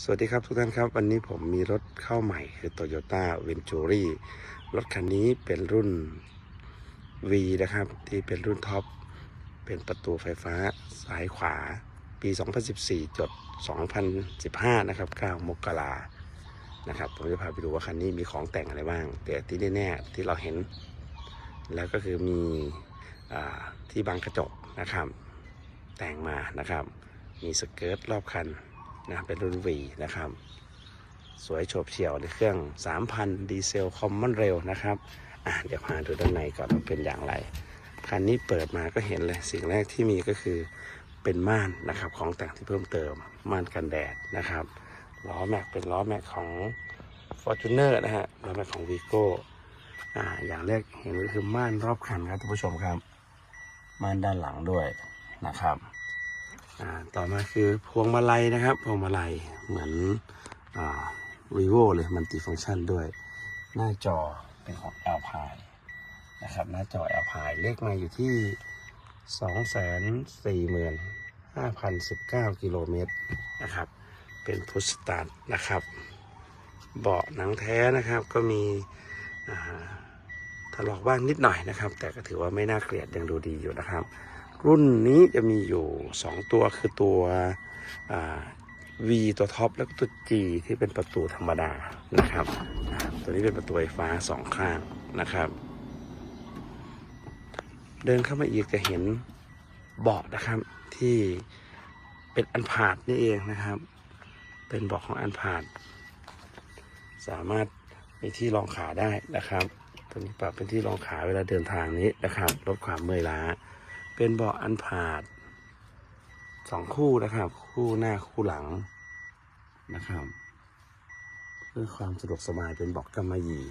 สวัสดีครับทุกท่านครับ วันนี้ผมมีรถเข้าใหม่คือ Toyota Venturi รถคันนี้เป็นรุ่น V นะครับ ที่เป็นรุ่นท็อป เป็นประตูไฟฟ้าซ้ายขวา ปี 2014 จด 2015 นะครับ 9 มกรานะครับ ผมจะพาไปดูว่าคันนี้มีของแต่งอะไรบ้าง แต่ที่แน่ๆที่เราเห็น แล้วก็คือมีอที่บังกระจกนะครับ แต่งมานะครับ มีสเกิร์ตรอบคัน นะเป็นรุ่น V นะครับ สวยโฉบเฉี่ยวในเครื่อง 3,000 ดีเซลคอมมอนเร็วนะครับอะเดี๋ยวมาดูด้านในก่อนว่าเป็นอย่างไรคันนี้เปิดมาก็เห็นเลยสิ่งแรกที่มีก็คือเป็นม่านนะครับของแต่งที่เพิ่มเติมม่านกันแดดนะครับล้อแม็กเป็นล้อแม็กของ Fortuner นะฮะล้อแม็กของ Vigo อ่าอย่างแรกเห็นก็คือม่านรอบคันครับท่านผู้ชมครับม่านด้านหลังด้วยนะครับ อ่าต่อมาคือพวงมาลัยนะครับพวงมาลัยเหมือนอ่า vivo เลยมันติฟังก์ชันด้วย หน้าจอเป็นของ l p i นะครับหน้าจอ l p i เลขมาอยู่ที่ 245,019 กิโลเมตรนะครับ เป็นพุชสตาร์ทนะครับ เบาะหนังแท้นะครับก็มีถลอกบ้างนิดหน่อยนะครับ แต่ก็ถือว่าไม่น่าเกลียดยังดูดีอยู่นะครับ รุ่นนี้จะมีอยู่ 2 ตัวคือตัว V ตัวท็อปแล้วก็ตัว G ที่เป็นประตูธรรมดานะครับ ตัวนี้เป็นประตูไฟฟ้าสองข้างนะครับ เดินเข้ามาอีกจะเห็นเบาะนะครับที่เป็นอันผาดนี่เองนะครับ เป็นเบาะของอันผาดสามารถมีที่รองขาได้นะครับ ตัวนี้ปรับเป็นที่รองขาเวลาเดินทางนี้นะครับ ลดความเมื่อยล้า เป็นเบาะอันผาดสองคู่นะครับ คู่หน้าคู่หลังนะครับ เพื่อความสะดวกสบายเป็นเบาะกำมะหยี่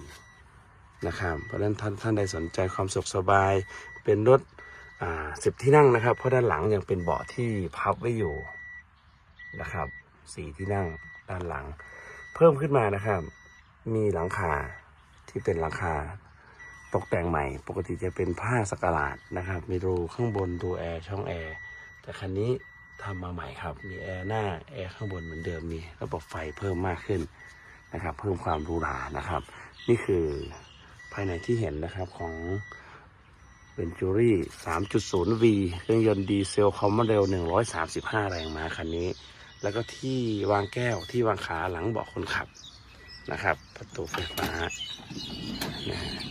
นะครับเพราะฉะนั้นท่านท่านใดสนใจความสะดวกสบายเป็นรถอ่าสิบที่นั่งนะครับ เพราะด้านหลังยังเป็นเบาะที่พับไว้อยู่นะครับสี่ที่นั่งด้านหลัง เพิ่มขึ้นมานะครับ มีหลังคาที่เป็นหลังคา ตกแต่งใหม่ ปกติจะเป็นผ้าสกหลาดนะครับ มีรูข้างบนดูแอร์ช่องแอร์ แต่คันนี้ทำมาใหม่ครับ มีแอร์หน้าแอร์ข้างบนเหมือนเดิม มีระบบไฟเพิ่มมากขึ้นนะครับ เพิ่มความหรูหรานะครับ นี่คือภายในที่เห็นนะครับของเ Venturi 3.0V เครื่องยนต์ดีเซลคอมมอนเรล135 แรงม้าคันนี้ แล้วก็ที่วางแก้วที่วางขาหลังเบาะคนขับ นะครับ ประตูไฟฟ้า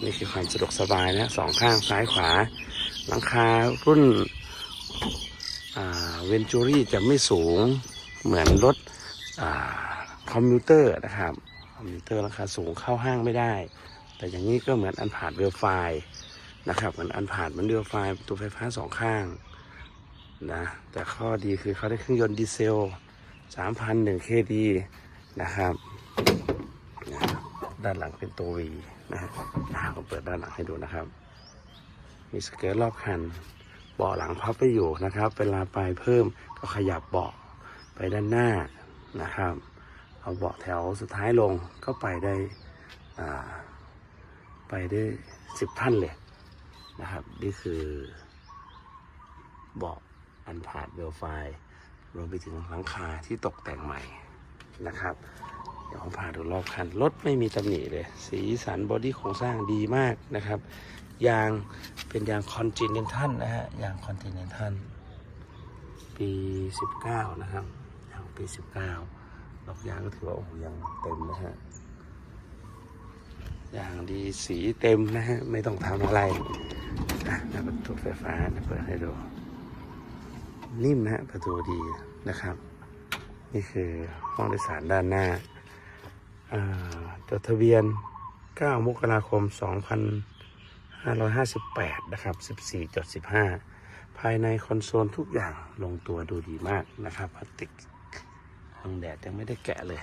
นี่คือความสะดวกสบายนะสองข้างซ้ายขวา หลังคารุ่นเวนจูรี่จะไม่สูงเหมือนรถคอมพิวเตอร์นะครับคอมพิวเตอร์ราคาสูงเข้าห้างไม่ได้ แต่อย่างนี้ก็เหมือนอันผ่านเวลไฟนะครับเหมือนอันผ่านเหมือนเวลไฟประตูไฟฟ้าสองข้างนะแต่ข้อดีคือเขาได้เครื่องยนต์ดีเซล 3,001 KD นะครับ ด้านหลังเป็นตัว V นะฮะอ่าผมเปิดด้านหลังให้ดูนะครับ มีสเกิร์ตรอบคันเบาะหลังพับไปอยู่นะครับ เวลาไปเพิ่มก็ขยับเบาะไปด้านหน้านะครับ เอาเบาะแถวสุดท้ายลงก็ไปได้ไปได้สิบท่านเลยนะครับ นี่คือเบาะอันผาดเวลไฟรวมไปถึงหลังคาที่ตกแต่งใหม่นะครับ เดี๋ยวผมพาดูรอบคันรถไม่มีตำหนิเลย สีสันบอดี้โครงสร้างดีมากนะครับ ยางเป็นยางคอนติเนนทัลนะฮะยางคอนติเนนทัลปี 19 นะครับยางปี 19ดอกยางก็ถือว่าโอ้โหยังเต็มนะฮะยางดีสีเต็มนะฮะ ไม่ต้องทำอะไรอะประตูไฟฟ้าเปิดให้ดู นิ่มนะฮะประตูดีนะครับ นี่คือห้องโดยสารด้านหน้า จดทะเบียน 9 มกราคม 2558 นะครับ 14จด15 ภายในคอนโซลทุกอย่างลงตัวดูดีมากนะครับพลาสติกบังแดดยังไม่ได้แกะเลย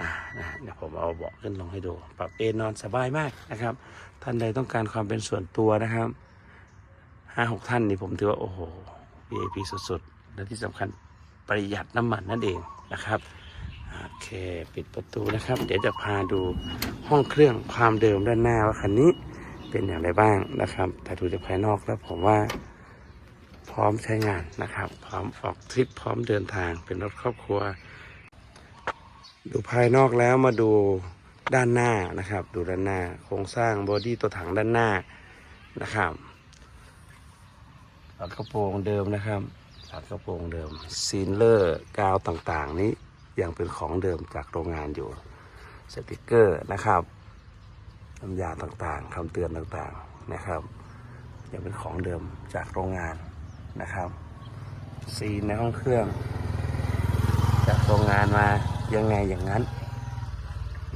นะเดี๋ยวผมเอาเบาะขึ้นลงให้ดู ปรับเอนนอนสบายมากนะครับ ท่านใดต้องการความเป็นส่วนตัวนะครับห้าหกท่านนี่ผมถือว่า โอ้โห VIP สุดๆ และที่สำคัญประหยัดน้ำมันนั่นเองนะครับ โอเค ปิดประตูนะครับ เดี๋ยวจะพาดูห้องเครื่องความเดิมด้านหน้าว่าคันนี้เป็นอย่างไรบ้างนะครับ แต่ดูจากภายนอกแล้วผมว่าพร้อมใช้งานนะครับ พร้อมออกทริปพร้อมเดินทางเป็นรถครอบครัว ดูภายนอกแล้วมาดูด้านหน้านะครับ ดูด้านหน้าโครงสร้างบอดี้ตัวถังด้านหน้านะครับฝากระโปรงเดิมนะครับฝากระโปรงเดิมซีนเลอร์กาวต่างๆนี้ ยังเป็นของเดิมจากโรงงานอยู่ สติกเกอร์นะครับน้ำยาต่างๆคำเตือนต่างๆนะครับยังเป็นของเดิมจากโรงงานนะครับซีนในห้องเครื่อง จากโรงงานมายังไงอย่างนั้น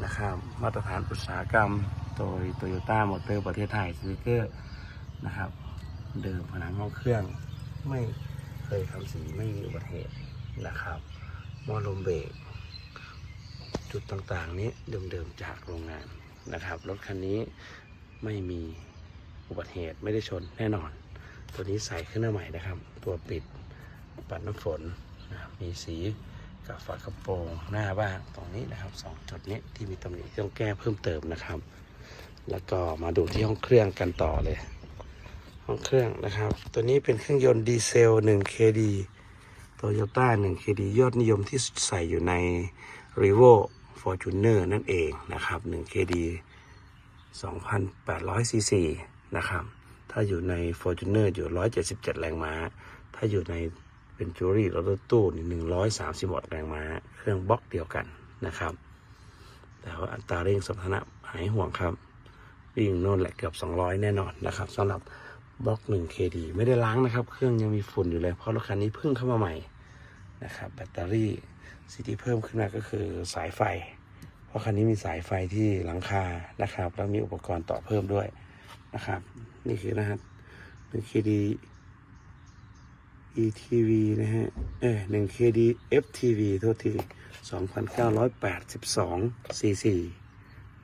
นะครับมาตรฐานอุตสาหกรรมโดยโตโยต้ามอเตอร์ประเทศไทยสติกเกอร์นะครับ เดิมผนังห้องเครื่องไม่เคยทำสีไม่มีอุบัติเหตุนะครับ หมอลมเบรกจุดต่างๆ นี้เดิมๆจากโรงงานนะครับรถคันนี้ไม่มีอุบัติเหตุไม่ได้ชนแน่นอน ตัวนี้ใส่ขึ้นมาใหม่นะครับ ตัวปิดปัดน้ำฝนนะมีสีกับฝากระโปรงหน้าบ้างตรงนี้นะครับสองจุดนี้ที่มีตำหนิต้องแก้เพิ่มเติมนะครับ แล้วก็มาดูที่ห้องเครื่องกันต่อเลย ห้องเครื่องนะครับ ตัวนี้เป็นเครื่องยนต์ดีเซล 1KD 1 KD Toyota 1 KD ยอดนิยมที่ใส่อยู่ใน r e v o Fortuner นั่นเองนะครับ1 KD 2,800ซีซีนะครับ ถ้าอยู่ใน Fortuner อยู่ 177 แรงม้า ถ้าอยู่ในเป็นจูรี่รถตู้นี่130วัตต์แรงม้า เครื่องบล็อกเดียวกันนะครับ แต่ว่าอัตราเร่งสมรรถนะหายห่วงครับ วิ่งโน่นแหละเกือบ 200 แน่นอนนะครับสำหรับ บล็อก 1 KD ไม่ได้ล้างนะครับ เครื่องยังมีฝุ่นอยู่เลย เพราะรถคันนี้เพิ่งเข้ามาใหม่นะครับ แบตเตอรี่สิ่งที่เพิ่มขึ้นมาก็คือสายไฟ เพราะคันนี้มีสายไฟที่หลังคานะครับ แล้วมีอุปกรณ์ต่อเพิ่มด้วยนะครับ นี่คือนะครับ 1 KD ETV นะฮะ เอ้ย1 KD FTV โทษที 2,982 cc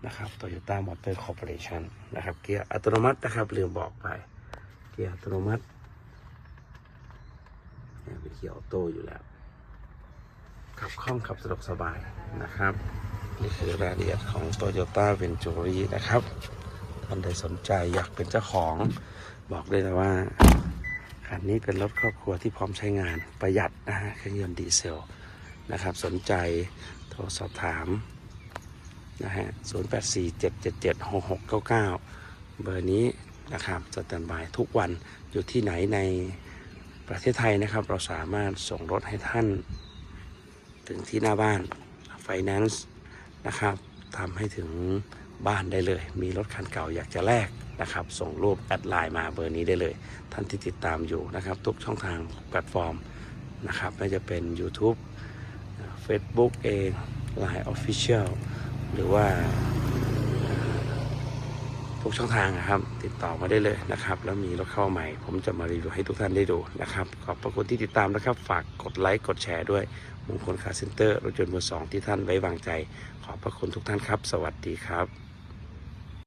นะครับ Toyota Motor Corporation นะครับ เกียร์อัตโนมัตินะครับลืมบอกไป เกียร์อัตโนมัติเนี่ยเป็นเกียร์ออโต้อยู่แล้ว ขับคล่องขับสะดวกสบายนะครับ นี่คือรายละเอียดของ Toyota Venturi นะครับท่านใดสนใจอยากเป็นเจ้าของบอกได้เลยว่าคันนี้เป็นรถครอบครัวที่พร้อมใช้งานประหยัดนะฮะเครื่องยนต์ดีเซลนะครับสนใจโทรสอบถามนะฮะ 0 8 4 7 7 7 6 6 9 9 เบอร์นี้ นะครับสแตนบายทุกวันอยู่ที่ไหนในประเทศไทยนะครับ เราสามารถส่งรถให้ท่าน ถึงที่หน้าบ้านไฟแนนซ์นะครับทำให้ถึงบ้านได้เลย มีรถคันเก่าอยากจะแลกนะครับ ส่งรูปแอดไลน์มาเบอร์นี้ได้เลย ท่านที่ติดตามอยู่นะครับ ทุกช่องทางแพลตฟอร์มนะครับไม่ว่าจะเป็น YouTube Facebook เอง Line Official หรือว่า ทุกช่องทางนะครับ ติดต่อมาได้เลยนะครับ แล้วมีรถเข้าใหม่ ผมจะมารีวิวให้ทุกท่านได้ดูนะครับ ขอบพระคุณที่ติดตามนะครับ ฝากกดไลค์กดแชร์ด้วยมงคลคาร์เซ็นเตอร์รถยนต์มือสองที่ท่านไว้วางใจ ขอบพระคุณทุกท่านครับ สวัสดีครับ